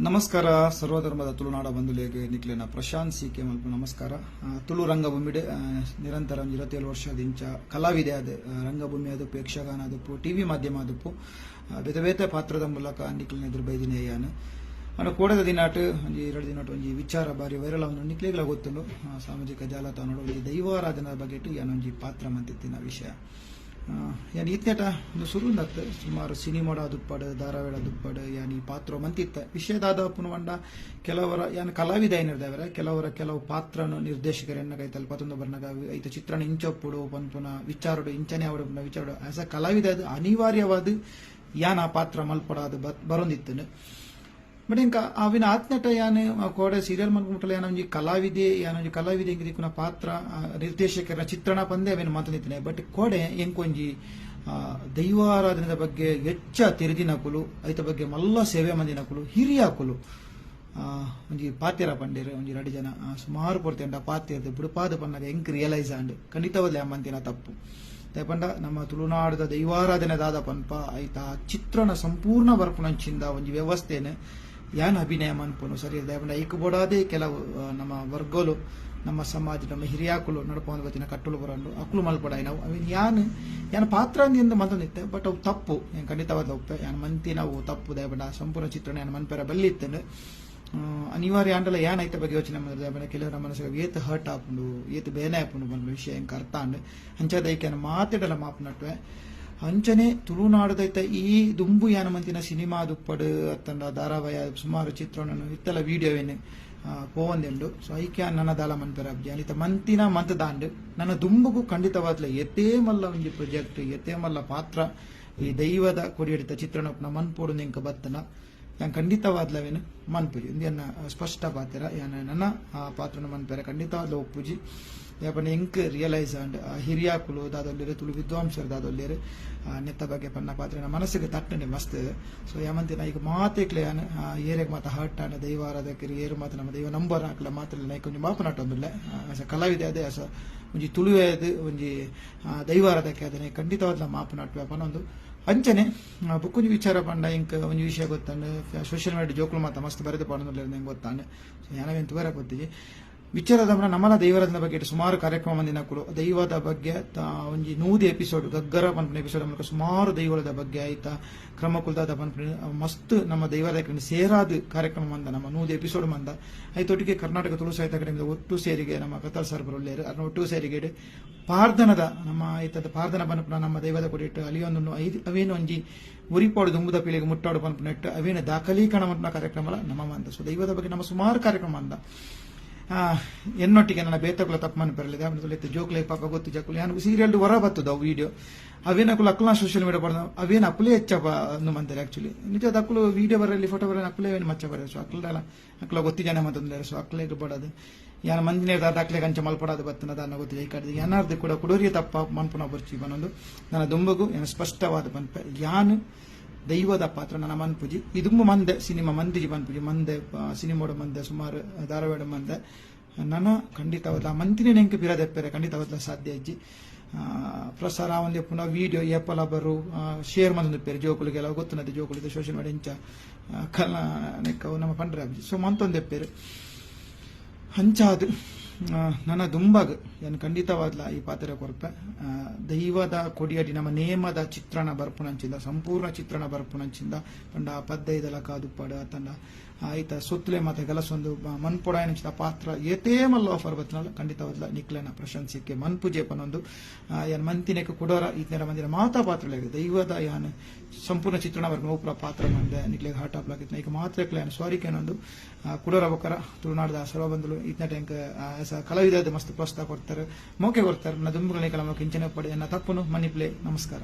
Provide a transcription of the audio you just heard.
ನಮಸ್ಕಾರ. ಸರ್ವಧರ್ಮದ ತುಳುನಾಡ ಬಂಧುಲೇಗೆ ನಿಕ್ಲೆನ ಪ್ರಶಾಂತ್ ಸಿ ಕೆ ಮಲ್ಪು, ನಮಸ್ಕಾರ. ತುಳು ರಂಗಭೂಮಿಡೆ ನಿರಂತರ ಒಂದು ಇರತ್ತೇಳು ವರ್ಷದ ಇಂಚ ಕಲಾವಿದೆ ಅದು ರಂಗಭೂಮಿ ಅದಪ್ಪು ಯಕ್ಷಗಾನ ಅದಪ್ಪು ಟಿವಿ ಮಾಧ್ಯಮ ಅದಪ್ಪು ಬೇತೆ ಪಾತ್ರದ ಮೂಲಕ ನಿಕ್ಲಿನ ಎದುರು ಬೈದಿನ ಯಾನು. ಅಣ್ಣ ಕೋಡದ ದಿನಾಟ್, ಒಂಜಿ ಎರಡು ದಿನಾಟ ಒಂಜಿ ವಿಚಾರ ಬಾರಿ ವೈರಲ್ ಅವನು ನಿಕ್ಲಿಗ್ಲ ಗೊತ್ತುಂಡು. ಸಾಮಾಜಿಕ ಜಾಲತಾಣ ದೈವಾರಾಧನದ ಬಗ್ಗೆ ಯಾನೊಂಜಿ ಪಾತ್ರ ಮಂತಿತ್ತಿನ ವಿಷಯ. ಯಾನ್ ಇತ್ನೆಟ ಸುರುಂದತ್ ಸುಮಾರು ಸಿನಿಮಾಡ ದುಪ್ಪಡ್ ಧಾರಾವಾಡ ದುಪ್ಪಡ್, ಯಾನ್ ಈ ಪಾತ್ರ ಮಂತಿತ್ತ. ವಿಷಯದಾದ ಪುನವಂಡ ಕೆಲವರ, ಯಾನ್ ಕಲಾವಿದ ಕೆಲವರ ಕೆಲವು ಪಾತ್ರನು ನಿರ್ದೇಶಕರನ್ನ ಕೈತಲ್ ಪತ್ತೊಂದು ಬರ್ನಾಗ ಐತ ಚಿತ್ರಣ ಇಂಚೊಪ್ಪುಡು ಪನ್ಪುನ ವಿಚಾರಡು, ಇಂಚನೆ ಅವಡು ಪುನಃ ವಿಚಾರಡು. ಆಸ್ ಅ ಕಲಾವಿದ ಅದು ಅನಿವಾರ್ಯವಾದ ಯಾನ್ ಆ ಪಾತ್ರ ಮಲ್ಪಡಾದು ಬರೊಂದಿತ್ತನು ಬಟ್ ಇಂಕ ಅವಿನ ಆತ್ನಟ ಯಾನ್ ಕೋಡೆ ಸೀರಿಯಲ್ ಮನ್ಕೊಂಡ್ಬಿಟ್ಟಲ್ಲ ಯಾನ ಒಂಜಿ ಕಲಾವಿದೆ ಯಾನ ಒಂಜಿ ಕಲಾವಿದೆ ಇಂಕ ದಿಕ್ಕುನ ಪಾತ್ರ ನಿರ್ದೇಶಕರ ಚಿತ್ರಣ ಪಂದೆ ಅವೇನು ಮಾತನಿತ್ತಿನ ಬಟ್ ಕೋಡೆ ಎಂಕೊಂಜಿ ದೈವಾರಾಧನೆದ ಬಗ್ಗೆ ಹೆಚ್ಚ ತೆರೆದಿನಕುಲು ಐತ ಬಗ್ಗೆ ಮಲ್ಲ ಸೇವೆ ಮಂದಿನಕುಲು ಹಿರಿಯಾಕುಲು ಒಂಜಿ ಪಾತ್ಯರ ಪಂಡೇರ್ ಒಂಜಿ ರಡಿ ಜನ ಸುಮಾರು ಪೊರ್ತೇಂಡ ಪಾತ್ಯರ್ದು ಬುಡಪಾದ ಪನ್ನಗ ಎಂಕ್ ರಿಯಲೈಸ್ ಆಂಡ್ ಖಂಡಿತವಾದ್ಲೆ ಅಮ್ಮಂತಿನ ತಪ್ಪು ದಯಪಂಡ ನಮ್ಮ ತುಳುನಾಡದ ದೈವಾರಾಧನೆದಾದ ಪನ್ಪ ಐತ ಚಿತ್ರಣ ಸಂಪೂರ್ಣ ಬರ್ಪುನಂಚಿಂದ ಒಂಜಿ ವ್ಯವಸ್ಥೆನೆ ಯಾನ್ ಅಭಿನಯ ಮನ್ಪುನು? ಸರಿ ದಯಪಂಡ ಐಕ್ ಬೋಡಾದೆ ಕೆಲವು ನಮ್ಮ ವರ್ಗೋಲು, ನಮ್ಮ ಸಮಾಜ, ನಮ್ಮ ಹಿರಿಯಾಕುಲು ನಡಪೊಂದು ಬತ್ತಿನ ಕಟ್ಟಲು ಬರಂಡು, ಅಕ್ಲು ಮಲ್ಪಡಾಯಿ ನಾವು. ಅವಿನ್ ಯಾನ್, ಯಾನ ಪಾತ್ರ ಅಂದಿಂದ ಮಂತಂದಿತ್ತೆ ಬಟ್ ಅವು ತಪ್ಪು. ಏನ್ ಖಂಡಿತವಾದ ಒಪ್ಪೆ ಯಾನ್ ಮಂತಿ ನಾವು ತಪ್ಪು ದಯಪಂಡ ಸಂಪೂರ್ಣ ಚಿತ್ರಣ ಯಾನ್ ಮನ್ಪೆರ ಬಲ್ಲಿತ್ತೇನೆ. ಅನಿವಾರ್ಯ ಆಂಡಲ ಏನ್ ಐತೆ ಬಗ್ಗೆ ಯೋಚನೆ ಮಾಡಿದ್ರೆ ಆಮೇಲೆ ನಮ್ಮ ಮನಸ್ಸಿಗೆ ಏತ್ ಹರ್ಟ್ ಆಪುಂಡು, ಏತ್ ಬೇನೆ ಆಪುಂಡು ಬಂದು ವಿಷಯ ಹೆಂಗೆ ಅರ್ಥ ಅಂಡ್ ಅಂಚದ ಐಕ್ಯನ ಮಾತಿಡಲ ಮಾಪನಟ್ವೆ. ಅಂಚನೆ ತುಳುನಾಡದೈತ ಈ ದುಂಬು ಯಾನ ಮಂತಿನ ಸಿನಿಮಾ ದುಪ್ಪಡು ಅತ್ತಂಡ ಧಾರಾವಾಹಿ ಸುಮಾರು ಚಿತ್ರಣನು ಇತ್ತಲ ವಿಡಿಯೋವೇನು ಪೋವಂದೆಂಡು. ಸೊ, ಐಕ್ಯ ನನ್ನ ದಾಲ ಮಂತರ ಅಬ್ಜಿ ಅನಿತ ಮಂತಿನ ಮಂತ್ ದಾಂಡ್. ನನ್ನ ದುಂಬುಗೂ ಖಂಡಿತವಾದ್ಲ ಎತ್ತೇ ಮಲ್ಲ ಒಂದು ಪ್ರೊಜೆಕ್ಟ್ ಎತ್ತೇ ಮಲ್ಲ ಪಾತ್ರ. ಈ ದೈವದ ಕೊಡಿಯಡಿತ ಚಿತ್ರಣ ಮನ್ಪೋಡು ನಿಂಕ ಬತ್ತನ. ಯಾನ್ ಖಂಡಿತವಾದ್ಲವೇನು ಮನ್ಪುಜಿ ಇಂದಿಯನ್ನ ಸ್ಪಷ್ಟ ಪಾತ್ರ ಯಾನ ನನ್ನ ಪಾತ್ರನ ಮನ್ಪೇರ, ಖಂಡಿತವಾದ್ಲ ಒಪ್ಪುಜಿ. ಯಾಪನ ಎಂಕ್ ರಿಯಲೈಸ್ ಅಂಡ್ ಹಿರಿಯಾಕುಲು ದಾದೊಲ್ಲೇರು ತುಳು ವಿದ್ವಾಂಸರು ದಾದೊಲ್ಲೇರು ನೆತ್ತ ಬಗ್ಗೆ ಪನ್ನ ಪಾತ್ರ ಮನಸ್ಸಿಗೆ ತಟ್ಟನೆ ಮಸ್ತ್. ಸೊ ಯಾಮಂತಿನ ಈಗ ಮಾತೇಕ್ಲೆ ಯಾನ ಏರೆಗ್ ಮಾತ ಹರ್ಟ್ ದೈವ ಆರಾಧಕರು ಏರು ಮಾತ ನಮ್ಮ ದೈವ ನಂಬರ್ ಹಾಕಲ ಮಾತ್ರ ಒಂಜಿ ಮಾಪನಾಟೊಂದುಲ್ಲೆ ಆಸ ಕಲಾವಿದೆ ಅದೇ, ಆಸ ಒಂಜಿ ತುಳುವೆದು ಒಂಜಿ ದೈವ ಆರಾಧಕ ಅದನ್ನ ಖಂಡಿತವಾದ ಮಾಪನಾಟ್ವೆ ಪನೊಂದು ಅಂಚನೆ ಬುಕ್ಕುಂಜಿ ವಿಚಾರ ಪಂಡ ಇಂಕ್ ಒಂಜಿ ವಿಷಯ ಗೊತ್ತಾಂಡು ಸೋಷಿಯಲ್ ಮೀಡಿಯಾ ಜೋಕುಲು ಮಾತ ಮಸ್ತ್ ಬರೆದು ಪಡೋದಿಲ್ಲ ನಂಗೆ ಗೊತ್ತಾಂಡು. ಯಾನವೇನು ತುವರ ವಿಚಾರದ ನಮ್ಮನ ದೈವರದ ಬಗ್ಗೆ ಸುಮಾರು ಕಾರ್ಯಕ್ರಮ ಕೊಡು. ದೈವದ ಬಗ್ಗೆ ಒಂಜಿ ನೂದಿ ಎಪಿಸೋಡ್ ಗಗ್ಗರ ಬಂದ ಎಪಿಸೋಡ್ ಮೂಲಕ ಸುಮಾರು ದೈವದ ಬಗ್ಗೆ ಆಯ್ತಾ ಕ್ರಮ ಕುಲ್ದಾದ ಪನ್ಪನ ಮಸ್ತ್ ನಮ್ಮ ದೈವದ ಸೇರಾದ ಕಾರ್ಯಕ್ರಮ ಮಂದ ನಮ್ಮ ನೂದಿ ಎಪಿಸೋಡ್ ಮಂದ. ಐತೊಟ್ಟಿಗೆ ಕರ್ನಾಟಕ ತುಳು ಸಾಹಿತ್ಯ ಕಡೆ ಒಟ್ಟು ಸೇರಿಗೆ ನಮ್ಮ ಕತಾರ್ ಸರ್ ಬರೋಲ್ಲೇರು ಅದನ್ನ ಒಟ್ಟು ಸೇರಿಗೆ ಪಾರ್ಧನದ ನಮ್ಮ ಆಯ್ತದ ಪಾರ್ಧನ ಬಂದ ನಮ್ಮ ದೈವದ ಕೊಡಿಟ್ಟು ಅಲಿಯೊಂದು ಐದು ಅವೇನು ಒಂಜಿ ಉರಿಪಾಡು ದುಂಬುದ ಪೀಳಿಗೆ ಮುಟ್ಟಾಡು ಬಂದ್ಬಿಟ್ಟು ಅವೇನು ದಾಖಲೀಕರಣ ಕಾರ್ಯಕ್ರಮ ನಮ್ಮ ಮಂದ. ಸೊ ದೈವದ ಬಗ್ಗೆ ನಮ್ಮ ಸುಮಾರು ಕಾರ್ಯಕ್ರಮ ಆ, ಎನ್ನೊಟ್ಟಿಗೆ ನನ್ನ ಬೇತಕುಲ ತಪ್ಪನ್ನು ಬರಲಿದೆ. ಆಮೇಲೆ ಜೋಕ್ಲೆ ಪಾಪ ಗೊತ್ತು, ಜಕುಲಿ. ಯಾನು ಸೀರಿಯಲ್ ಹೊರ ಬತ್ತದ ಅವು ವಿಡಿಯೋ ಅವೇನಕುಲು ಅಕ್ಕಲ ಸೋಷಿಯಲ್ ಮೀಡಿಯಾ ಬರ್ದ ಅವೇನು ಅಕ್ಕಲೇ ಹೆಚ್ಚಪ್ಪ ಅನ್ನು ಮಂತಾರೆ ಆಕ್ಚುಲಿ ನಿಜದ ಅಕ್ಕಲು ವಿಡಿಯೋ ಬರಲಿ ಫೋಟೋ ಬರಲಿ ಅಕ್ಕಲೇ ಏನು ಮಚ್ಚ ಬರೋದು ಸೊ ಅಕ್ಕಲ ಅಕ್ಕಲ ಗೊತ್ತಿ ಜನ ಮತ್ತೊಂದು ಸೊ ಅಕ್ಕಲೇ ಇರ್ಬಾರ್ದು ಯಾನ ಮಂದಿನ ಅಕ್ಲೆ ಕಂಚ ಮಲ್ಪಡೋದು ಬತ್ತನ ಅದನ್ನು ಗೊತ್ತಿದೆ. ಈ ಕಡೆ ಏನಾರ್ದು ಕೂಡ ಕುಡೋರಿಯ ತಪ್ಪ ಮನ್ಪುನ ಬರ್ಚಿ ಬನ್ನೊಂದು ನನ್ನ ದುಂಬಗು, ಏನು ಸ್ಪಷ್ಟವಾದ ಬಂದ ಯಾನು ದೈವದ ಪಾತ್ರ ನನ್ನ ಮನ್ಪುಜಿ ಇದು ಮಂದೆ, ಸಿನಿಮಾ ಮಂದಿಜಿ ಮನ್ಪುಜಿ ಮಂದೆ ಸಿನಿಮಾಡ ಮಂದೆ, ಸುಮಾರು ಧಾರವಾಡ ಮಂದೆ. ನನ್ನ ಖಂಡಿತವಾದ ಮಂತಿನ ನೆಂಕೆ ಖಂಡಿತ ಹೋದ ಸಾಧ್ಯ ಇಜ್ಜಿ ಪ್ರಸಾರ, ಒಂದು ಪುನಃ ವಿಡಿಯೋ ಏಪಲ ಬರು ಶೇರ್ ಮಂದು ಪೇರು ಜೋಕುಲಿಗೆಲ್ಲ ಗೊತ್ತುನದೆ ಜೋಕುಲಿದೆ ಸೋಷಿಯಲ್ ಮೀಡಿಯಾ ಇಂಚ ಕಲ ನಮ್ಮ ಪಂಡ್ರೆ ಸೊ ಮಂತೊಂದೆ ಪೇರು. ಹಂಚಾದು. ನನ್ನ ದುಂಬಗ್ ಏನು ಖಂಡಿತವಾದ್ಲ ಈ ಪಾತ್ರ ಕೊರಪೆ ದೈವದ ಕೊಡಿಯಡಿ, ನಮ್ಮ ನೇಮದ ಚಿತ್ರಣ ಬರ್ಪುನಂಚಿಂದ, ಸಂಪೂರ್ಣ ಚಿತ್ರಣ ಬರ್ಪುನಂಚಿಂದ ಪಂಡ ಪದ್ದೈದಲ ಕಾದುಪ್ಪಡ ತಂಡ. ಆಯ್ತ ಸುತ್ತಲೆ ಮತ್ತೆ ಗಲಸೊಂದು ಮನ್ಪೊಡ ಎನಿಸಿದ ಪಾತ್ರ, ಏತೇ ಮಲ್ಲ ಖಂಡಿತ ಬದಲ ನಿಕ್ಲೆನ ಪ್ರಶಂಸಕ್ಕೆ ಮನ್ಪುಜೆ ಪನೊಂದು ಏನ್ ಮಂತಿನೇಕ ಕೊಡೋರ ಈತನ ಮಂದಿರ ಮಾತಾ ಪಾತ್ರ ದೈವದ ಯಾನ್ ಸಂಪೂರ್ಣ ಚಿತ್ರಣ ಬರ್ಪುನ ನೋಪುರ ಪಾತ್ರ ಮಂದೆ ನಿಕ್ಲೆಗೆ ಹಾಟ್ ಆಪ್ಲಾಕಿತ್ತು ಈಗ ಮಾತ್ರ ಸ್ವಾರಿಕೇನೊಂದು ಕುಡೋರ ಬೋಕರ ತುಳುನಾಡದ ಸರ್ವ ಬಂದಲು ಇತ್ನ ಟ್ಯಾಂಕ್ ಕಲಾವಿದ ಮಸ್ತ್ ಪ್ರೋತ್ಸಾಹ ಕೊಡ್ತಾರೆ ಮೌಕೆ ಕೊಡ್ತಾರೆ. ನಾ ದುಂಬುಗಳ ಕಲಾಮ ಕಿಂಚನೆ ಪಡೆ ಎನ್ನ ತಪ್ಪನು ಮನಿಪ್ಲೆ ನಮಸ್ಕಾರ.